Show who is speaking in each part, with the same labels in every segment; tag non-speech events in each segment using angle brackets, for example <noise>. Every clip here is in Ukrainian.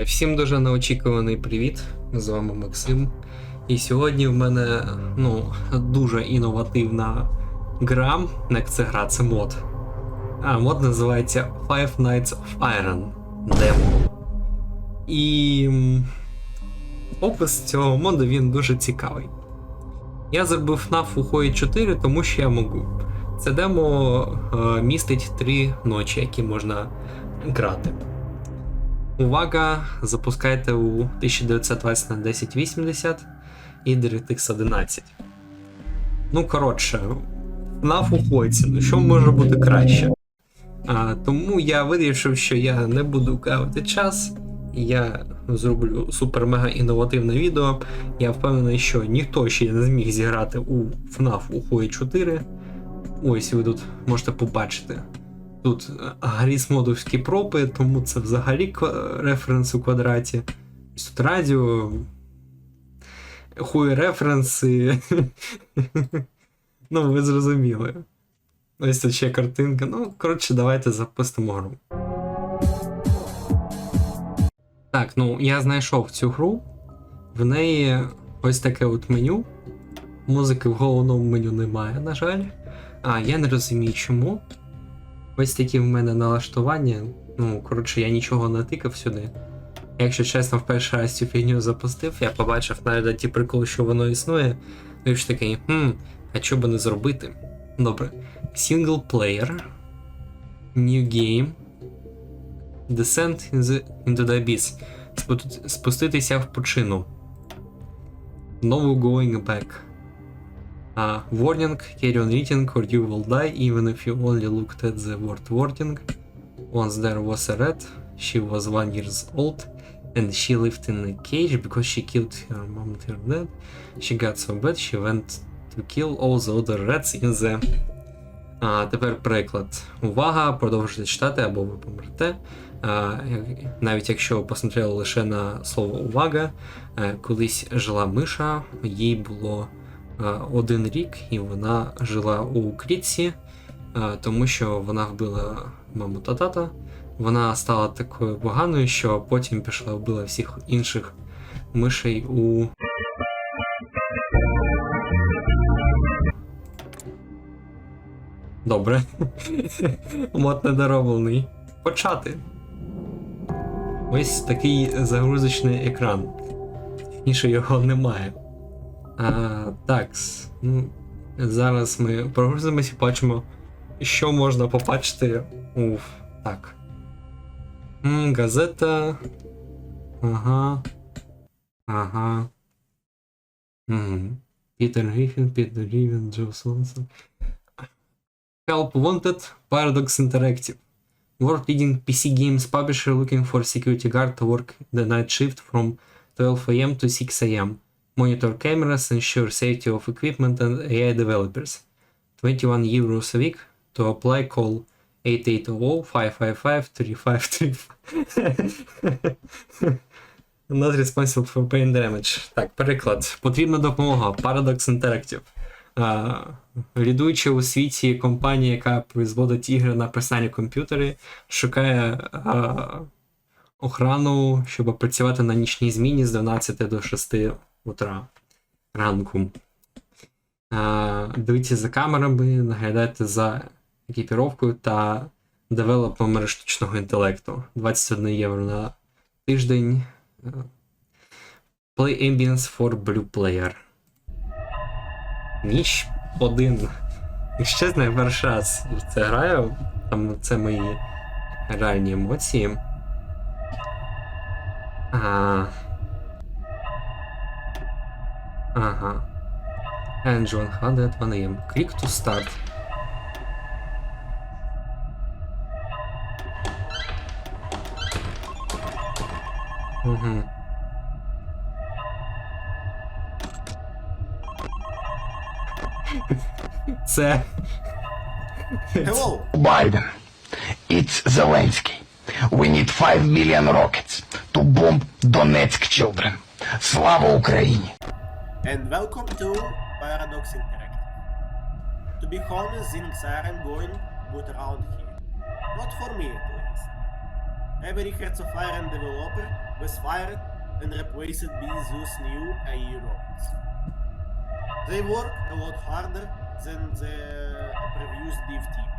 Speaker 1: Всім дуже неочікуваний привіт. З вами Максим. І сьогодні в мене ну, дуже інновативна гра. Не як це гра, це мод. А мод називається Five Nights of Iron Demo. І опис цього моду він дуже цікавий. Я зробив FNAF у Hoi 4, тому що я можу. Це демо е, містить три ночі, які можна грати. Увага! Запускайте у 1920 на 1080 і DirectX 11. Ну, коротше, FNAF уходиться, ну що може бути краще? А, тому я вирішив, що я не буду кавити час. Я зроблю супер-мега інновативне відео. Я впевнений, що ніхто ще не зміг зіграти у FNAF у Hoi 4. Ось ви тут можете побачити. Тут е, грісмодовські пропи, тому це взагалі референс у квадраті. Тут радіо. Хуй референси. <laughs> ну, ви зрозуміли. Ось тут ще картинка. Ну, коротше, давайте запустимо гру. Так, ну я знайшов цю гру. В неї ось таке от меню. Музики в головному меню немає, на жаль. А, я не розумію чому. Ось такі в мене налаштування. Ну, коротше, я нічого не тикав сюди. Якщо чесно, в перший раз цю фігню запустив, я побачив навіть ті приколи, що воно існує. Ну і ж такий, хм, а що би не зробити? Добре. Single player. New game. Descent into the abyss. Спуститися в пучину. No going back. Uh, warning, carry on reading or you will die even if you only looked at the word warning. Once there was a rat, she was one years old and she lived in a cage because she killed her mom and her dad. She got so bad she went to kill all the other rats in the... А, тепер приклад. Увага, продовжуйте читати або ви помрете. А, навіть якщо ви посмотрели лише на слово увага, е, колись жила миша, їй було е, один рік, і вона жила у клітці, е, тому що вона вбила маму та тата. Вона стала такою поганою, що потім пішла вбила всіх інших мишей у. Добре. <laughs> Мод недороблений. Почати. Ось такий загрузочний екран. Точніше його немає. А, так. Ну, зараз ми прогрузимося і бачимо, що можна побачити у. Так. М, газета. Ага. Ага. Угу. Пітер Гріфін, Пітер Гріфін, Джо Сонсон. Help Wanted, Paradox Interactive. World leading PC games publisher looking for security guard to work the night shift from 12 am to 6 am. Monitor cameras, ensure safety of equipment and AI developers. 21 euros a week. To apply, call 8800-555-3535. <laughs> Not responsible for brain damage. Так, переклад. Потрібна допомога. Paradox Interactive. Лідуюча у світі компанія, яка производить ігри на персональні комп'ютери, шукає а, охрану, щоб працювати на нічній зміні з 12 до 6 утра ранку. Дивіться за камерами, наглядайте за екіпіровкою та девелопами штучного інтелекту. 21 євро на тиждень. Play Ambience for Blue Player. Ніч один. Якщо чесно, я перший раз це граю, там це мої реальні емоції. Ага. Ага. And John had at 1 am. Click to start. Угу. Це.
Speaker 2: Hello.
Speaker 3: Biden. It's Zelensky. We need 5 million rockets to bomb Donetsk children. Слава Україні!
Speaker 2: And welcome to Paradox Interactive. To be honest, things aren't going good around here. Not for me at least. Every Hearts of Iron developer was fired and replaced by those new AI robots. They work a lot harder than the previous dev team,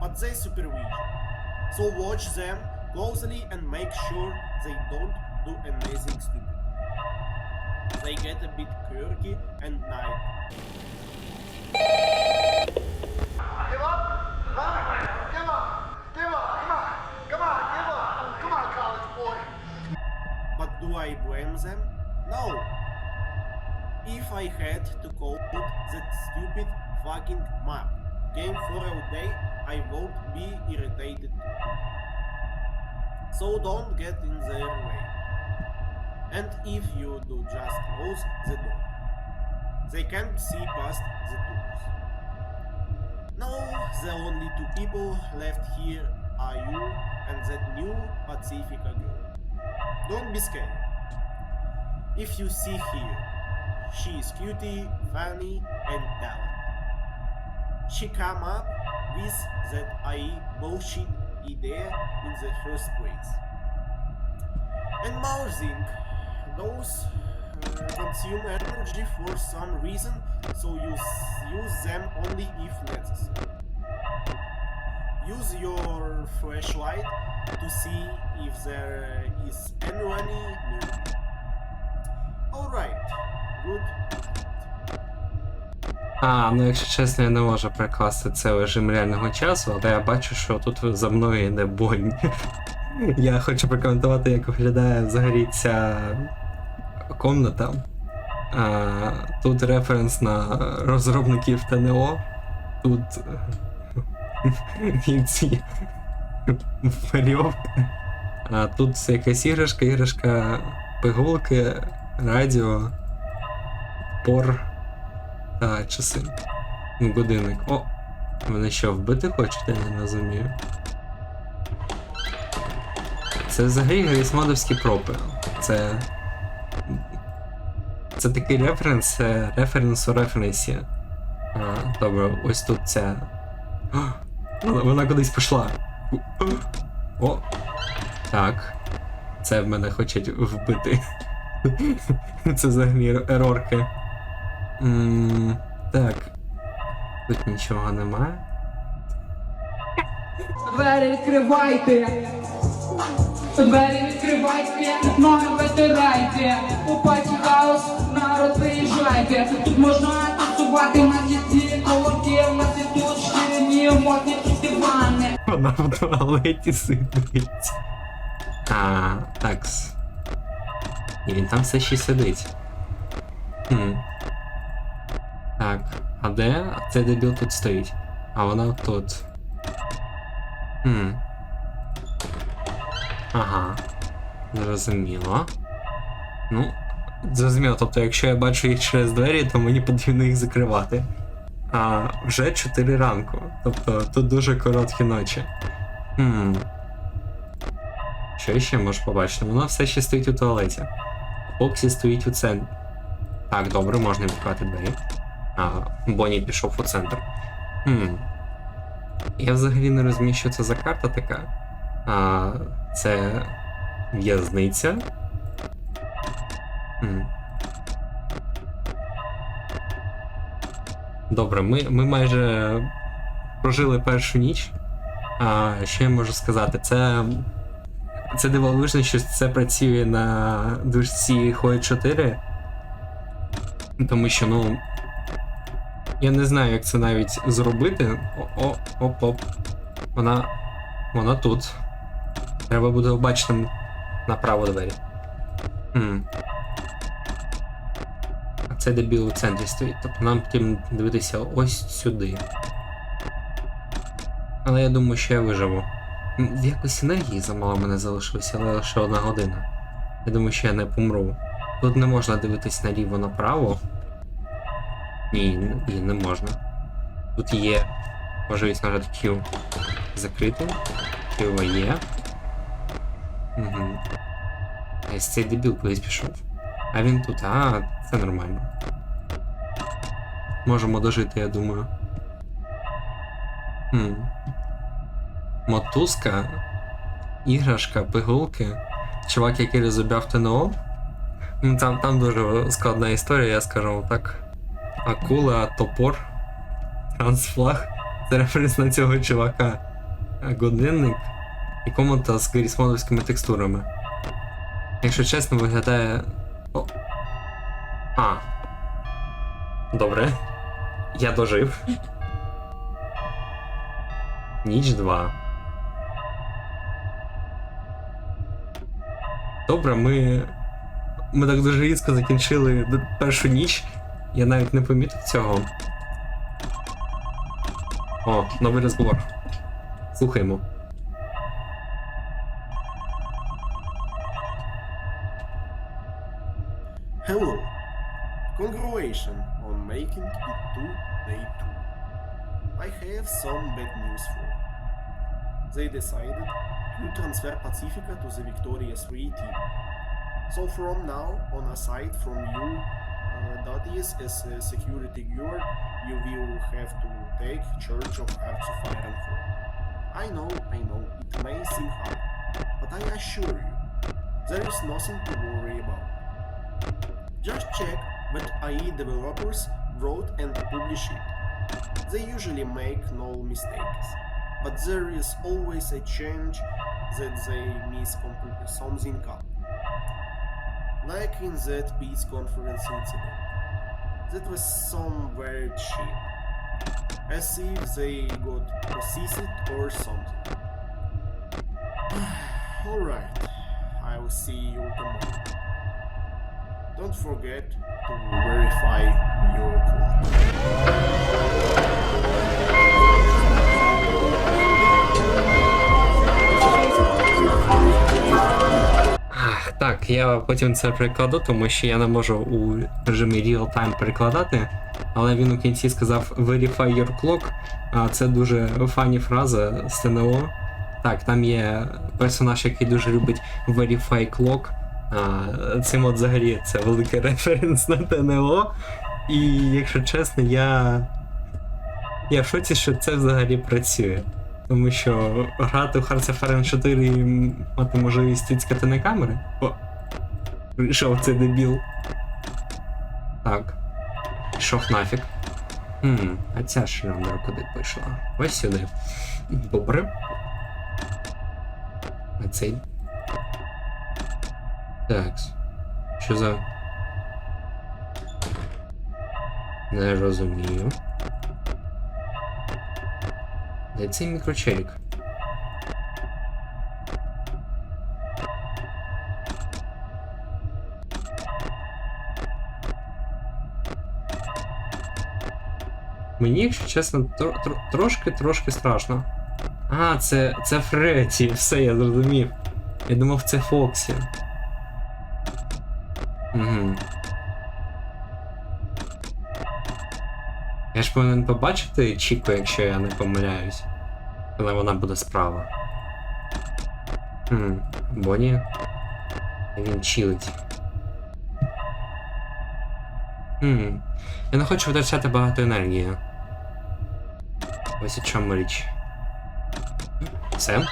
Speaker 2: but they supervision. So watch them closely and make sure they don't do anything stupid. They get a bit quirky and night.
Speaker 4: Give up? Huh? Give up. Give up. Come on. Come on. Give up. Come on, college boy.
Speaker 2: But do I blame them? No. If I had to code that stupid fucking map game for a day, I won't be irritated. So don't get in their way. And if you do just close the door, they can't see past the doors. Now the only two people left here are you and that new Pacifica girl. Don't be scared. If you see here, she is cutie, funny, and talent. She come up with that bullshit idea in the first place. And more thing, those uh, consume energy for some reason, so you use them only if necessary. Use your flashlight to see if there is anyone new. Alright, good.
Speaker 1: А, ну якщо чесно, я не можу прикласти це в режим реального часу, але я бачу, що тут за мною йде бонь. Я хочу прокоментувати, як виглядає взагалі ця комната. А, тут референс на розробників ТНО. Тут <laughs> ці верьовка. А тут якась іграшка, іграшка пигулки, радіо, пор та часи. Годинник. О! Мене що, вбити хочуть, я не розумію. Це взагалі грейсмодовські пропи. Це. Це такий референс, референс у референсі. А, добре, ось тут. О, вона, вона кудись пішла. О! Так. Це в мене хочуть вбити. Це взагалі ерорки. Так. Тут нічого немає.
Speaker 5: Двері. Двері відкривайте, ноги витирайте. У паті хаус, народ приїжджайте. Тут можна танцювати на дітей, колоки, на тут шкіряні, модні дивани.
Speaker 1: Вона в туалеті сидить. А, такс. І він там все ще сидить. Хм. Так, а де цей дебіл тут стоїть? А вона тут. Хм. Ага. Зрозуміло. Ну, зрозуміло, тобто, якщо я бачу їх через двері, то мені потрібно їх закривати. А вже 4 ранку. Тобто тут дуже короткі ночі. Хм. Що ще можу побачити? Вона все ще стоїть у туалеті. Фоксі стоїть у центрі. Так, добре, можна відкривати двері. А, Бонні пішов у центр. Хм. Я взагалі не розумію, що це за карта така. А, це в'язниця. Добре, ми, ми майже прожили першу ніч. А, що я можу сказати? Це. Це дивовижно, що це працює на дужці Hoi 4. Тому що, ну. Я не знаю, як це навіть зробити. О, о, оп, оп. Вона. Вона тут. Треба буде обачити направо двері. Хм. А це дебіл у центрі стоїть. Тобто нам потрібно дивитися ось сюди. Але я думаю, що я виживу. Якось енергії замало мене залишилося, але лише одна година. Я думаю, що я не помру. Тут не можна дивитись наліво направо. Ні, ні, не можна. Тут є можливість нажати Q закрити. Q є. Угу. Ось цей дебіл кудись пішов. А він тут, а, це нормально. Можемо дожити, я думаю. Хм. Мотузка, іграшка, пигулки. чувак, який розробляв ТНО. Ну, Там, там дуже складна історія, я скажу вам так. Акула, топор, трансфлаг. Це референс на цього чувака. Годинник і комната з грісмоновськими текстурами. Якщо чесно, виглядає. О. А. Добре. Я дожив. Ніч 2. Добре, ми. Ми так дуже різко закінчили першу ніч. Я навіть не помітив цього. О, новий розговор. Слухаємо.
Speaker 2: They decided to transfer Pacifica to the Victoria 3 team. So from now on, aside from you, uh, that is as a security guard, you will have to take charge of Hearts of Iron 4. I know, I know, it may seem hard, but I assure you, there is nothing to worry about. Just check that IE developers wrote and published it. They usually make no mistakes, but there is always a chance that they miss something up. Like in that peace conference incident. That was some weird shit. As if they got possessed or something. <sighs> Alright, I'll see you tomorrow. Don't forget to verify your clock.
Speaker 1: Я потім це перекладу, тому що я не можу у режимі Real Time перекладати. Але він у кінці сказав Verify your clock. А це дуже фані фраза з ТНО. Так, там є персонаж, який дуже любить Verify clock. А, цим от взагалі це великий референс на ТНО. І якщо чесно, я. Я в шоці, що це взагалі працює. Тому що грати в Hearts of Iron 4 і мати можливість тицькати на камери. О! Прийшов цей дебіл. Так. Пішов нафіг. Хм, а ця шльондра куди пішла? Ось сюди. Добре. А цей. Так. Що за. Не розумію. Де цей мікрочелік? Мені, якщо чесно, тро- тро- трошки-трошки страшно. А, це, це Фредді, все, я зрозумів. Я думав, це Фоксі. Угу. Я ж повинен побачити Чіку, якщо я не помиляюсь. Коли вона буде справа. Хм, Бонні. Він чилить. Хм. Я не хочу витрачати багато енергії. Ось у чому річ. Все.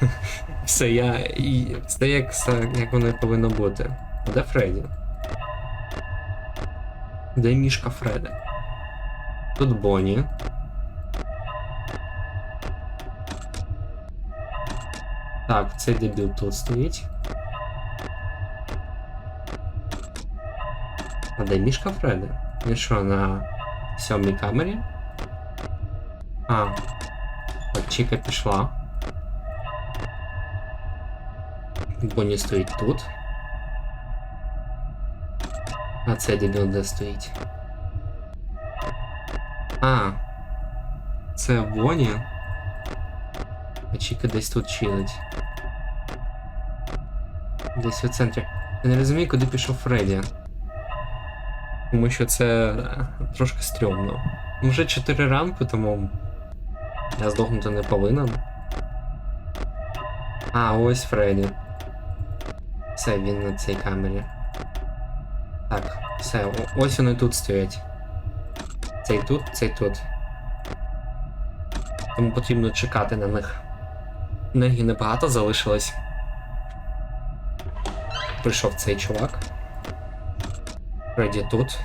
Speaker 1: <laughs> Все, я. і- Все як, як воно повинно бути. Де Фредді? Де мішка Фреда? Тут Бонні. Так, цей дебіл тут стоїть. А де мішка Фреда? Він що, на сьомій камері? А. От Чіка пішла. Бонні стоїть тут. А цей дебіл де стоїть? А. Це Бонні. А Чіка десь тут чилить. Десь у центрі. Я не розумію, куди пішов Фредді. Тому що це е, трошки стрьомно. Вже 4 ранку, тому я здохнути не повинен. А, ось Фредді. Все, він на цій камері. Так, все, ось вони тут стоять. Цей тут, цей тут. Тому потрібно чекати на них. Енергії небагато залишилось. прийшов цей чувак. Фредді тут.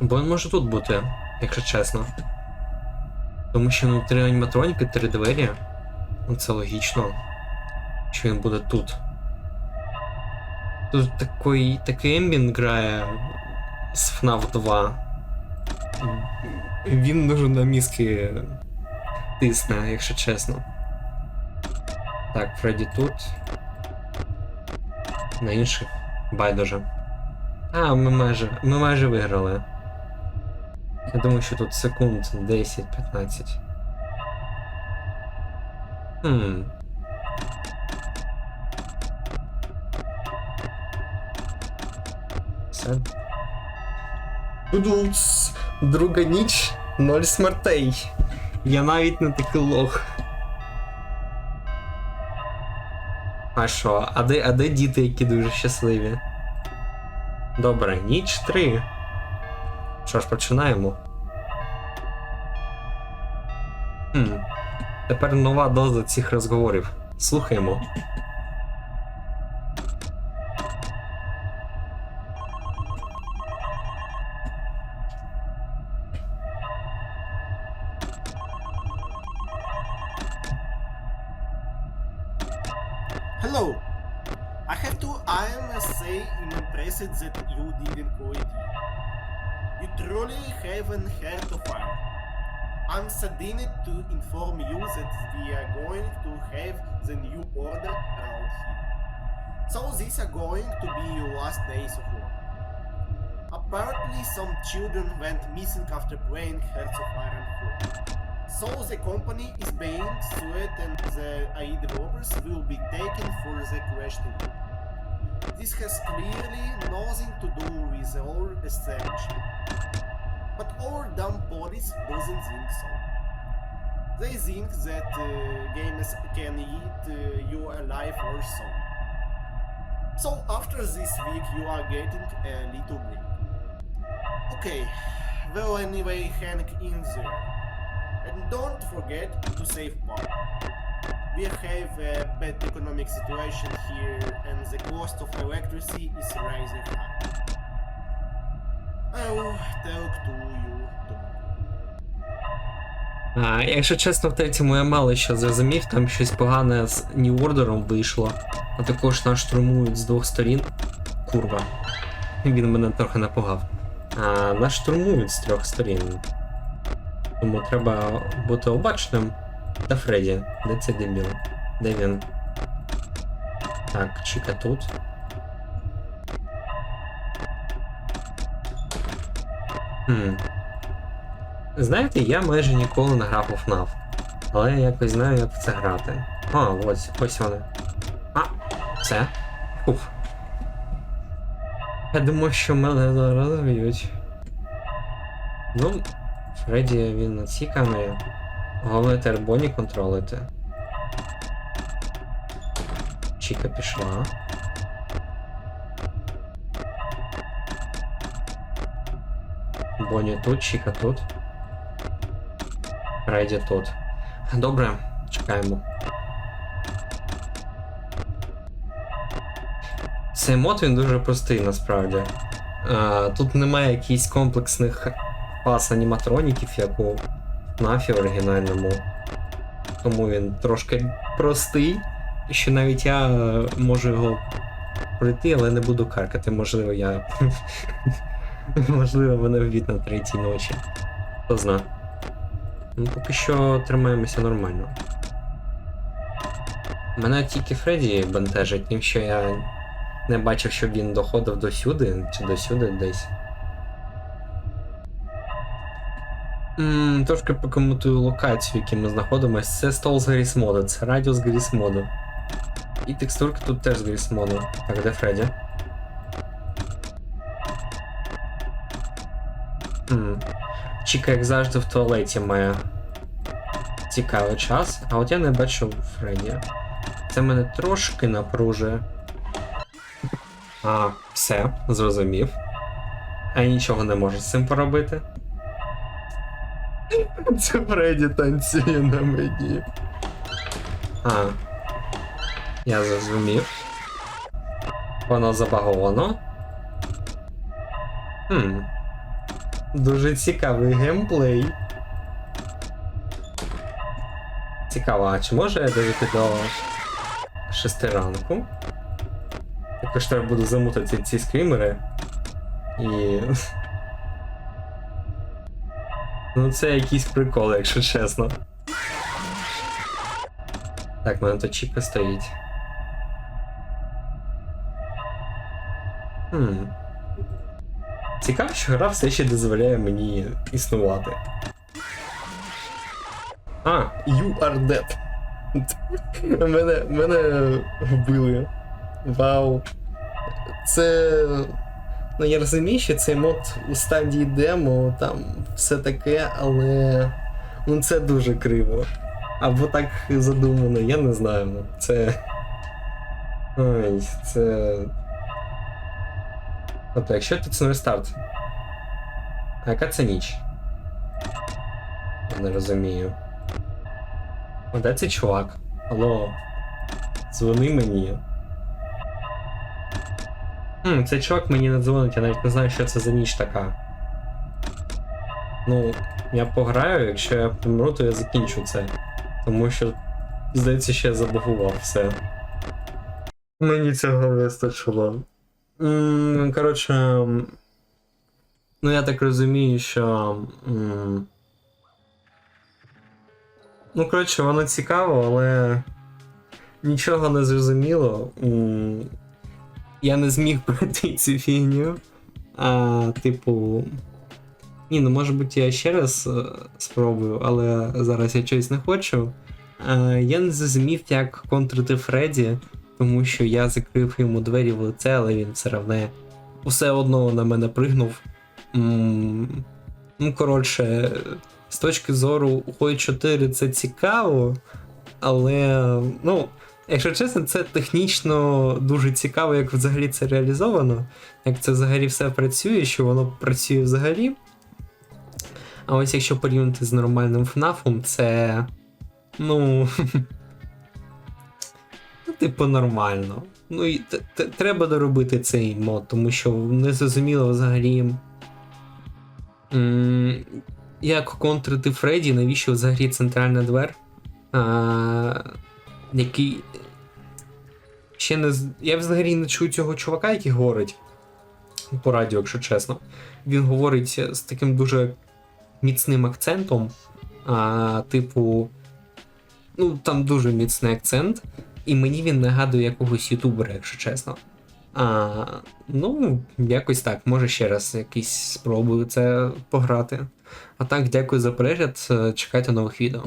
Speaker 1: Бо він може тут бути, якщо чесно. Тому що ну, три аніматроніки, три двері. Ну це логічно. Що він буде тут. Тут такий, такий ембін грає з FNAF 2. Він дуже на мізки тисне, якщо чесно. Так, Фредді тут. На інших байдуже. А, ми майже, ми майже виграли. Я думаю, що тут секунд 10-15. Хм. Все. Тудуц! Друга ніч, ноль смертей. Я навіть не такий лох. А що, а де, а де діти, які дуже щасливі? Добре, ніч 3. Що ж, починаємо. Хм. Тепер нова доза цих розговорів. Слухаємо.
Speaker 2: Hello. I have to I must say I'm impressed that you didn't quit. You truly have an heart of iron. I'm saddened to inform you that we are going to have the new order around here. So these are going to be your last days of work. Apparently some children went missing after playing Hearts of Iron 4. So the company is being sued and the AI developers will be taken for the questioning. This has clearly nothing to do with our establishment. But our dumb police doesn't think so. They think that uh, gamers can eat uh, you alive or so. So after this week you are getting a little break. Okay, well anyway Hank in there. And don't forget to save power. We have a bad economic situation here and the cost of electricity is rising high. I'll talk to you.
Speaker 1: А, якщо чесно, в третьому я мало що зрозумів, там щось погане з New Order вийшло, а також нас штурмують з двох сторін. Курва. Він мене трохи напугав. А нас штурмують з трьох сторін. Тому треба бути обачним. Та Фредді, де цей дебіл? Де він? Так, Чіка тут. Хм. Знаєте, я майже ніколи не грав у FNAF. Але я якось знаю, як в це грати. А, ось, ось вони. А, все. Уф. Я думав, що мене зараз б'ють. Ну, Фредді він на цій камері. Головне тербоні контролити. Чіка пішла. Боні тут, Чіка тут. Фредді тут. Добре, чекаємо. Цей мод він дуже простий насправді. А, тут немає якихось комплексних пас аніматроніків, як у нафі оригінальному. Тому він трошки простий. Що навіть я е, можу його пройти, але не буду каркати. Можливо, я. <laughs> Можливо, мене вб'ють на третій ночі. Хто зна. Ну, поки що тримаємося нормально. Мене тільки Фредді бентежить, тим, що я не бачив, щоб він доходив до сюди, чи до сюди десь. М, трошки покоментую локацію, в якій ми знаходимося. Це стол з Грісмоду, це радіус Грісмоду. І текстурки тут теж з Грісмоду. Так, де Фредді? М. Чіка, як завжди, в туалеті має цікавий час, а от я не бачу Фредді. Це мене трошки напружує. А, все, зрозумів. А я нічого не можу з цим поробити. Це Фредді танцює на мені. А, Я зрозумів. Воно забаговано. Хм. Дуже цікавий геймплей. Цікаво, а чи може я дожити до 6 ранку? Також треба буду замутити ці скрімери. І. Ну, це якийсь прикол, якщо чесно. Так, в мене тут чіпка стоїть. Хм. Цікаво, що гра все ще дозволяє мені існувати. А, you are dead. <laughs> мене, мене вбили. Вау. Це. Ну, я розумію, що цей мод у стадії демо, там все таке, але. Ну це дуже криво. Або так задумано, я не знаю. Це. Ой, це. Тобто, якщо тут рестарт. А яка це ніч? Не розумію. А де цей чувак? Алло. Дзвони мені. Хм, цей чувак мені не дзвонить, я навіть не знаю, що це за ніч така. Ну, я пограю, якщо я помру, то я закінчу це. Тому що, здається, ще я забагував все. Мені цього вистачило. Коротше. Ну, я так розумію, що. Ну, коротше, воно цікаво, але нічого не зрозуміло. Я не зміг <laughs> пройти цю фігню. А, типу. Ні, ну може бути, я ще раз е, спробую, але зараз я чогось не хочу. Е, я не зрозумів, як контрити Фредді, тому що я закрив йому двері в лице, але він все равне все одно на мене пригнув. Ну, коротше, з точки зору Хой 4 це цікаво, але, ну, якщо чесно, це технічно дуже цікаво, як взагалі це реалізовано, як це взагалі все працює, що воно працює взагалі. А ось якщо порівняти з нормальним FNAF, це. Ну. <laughs> ну, типу, нормально. Ну і т- т- треба доробити цей мод, тому що не зрозуміло взагалі. м, Як контрити Фредді, навіщо взагалі центральна двер? А, який. Ще не. Я взагалі не чую цього чувака, який говорить по радіо, якщо чесно. Він говорить з таким дуже міцним акцентом. А, типу. Ну, там дуже міцний акцент. І мені він нагадує якогось ютубера, якщо чесно. А, ну, якось так, може ще раз якийсь спробую це пограти. А так, дякую за перегляд. е, Чекайте нових відео.